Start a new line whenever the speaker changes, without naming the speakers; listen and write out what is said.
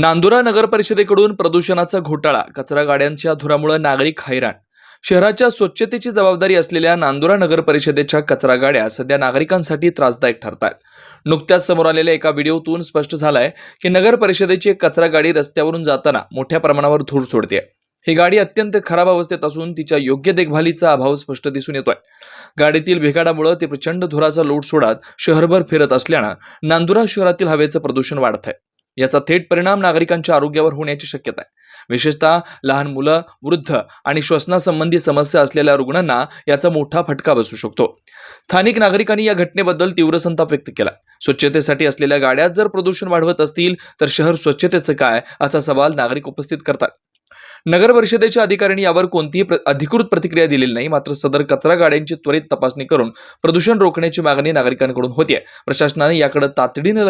नांदुरा नगर परिषदेकडून प्रदूषणाचा घोटाळा कचरा गाड्यांच्या धुरामुळे नागरिक हैराण. शहराच्या स्वच्छतेची जबाबदारी असलेल्या नांदुरा नगर परिषदेच्या कचरा गाड्या सध्या नागरिकांसाठी त्रासदायक ठरत आहेत नुकत्याच समोर आलेल्या एका व्हिडिओतून स्पष्ट झालंय की नगर परिषदेची एक कचरा गाडी रस्त्यावरून जाताना मोठ्या प्रमाणावर धूर सोडते ही गाडी अत्यंत खराब अवस्थेत असून तिच्या योग्य देखभालीचा अभाव स्पष्ट दिसून येतोय. गाडीतील भेगाडामुळे ते प्रचंड धुराचा लोट सोडत शहरभर फिरत असल्यानं नांदुरा शहरातील हवेचं प्रदूषण वाढत आहे याचा थेट परिणाम नागरिकांच्या आरोग्यावर होण्याची शक्यता आहे. विशेषतः लहान मुलं वृद्ध आणि श्वसनासंबंधी समस्या असलेल्या रुग्णांना याचा मोठा फटका बसू शकतो. स्थानिक नागरिकांनी या घटनेबद्दल तीव्र संताप व्यक्त केला. स्वच्छतेसाठी असलेल्या गाड्या जर प्रदूषण वाढवत असतील तर शहर स्वच्छतेचं काय? असा सवाल नागरिक उपस्थित करतात. नगर परिषदेच्या अधिकाऱ्यांनी यावर कोणतीही प्र- अधिकृत प्रतिक्रिया दिलेली नाही मात्र सदर कचरा गाड्यांची त्वरित तपासणी करून प्रदूषण रोखण्याची मागणी नागरिकांकडून होती प्रशासनाने याकडे तातडीनं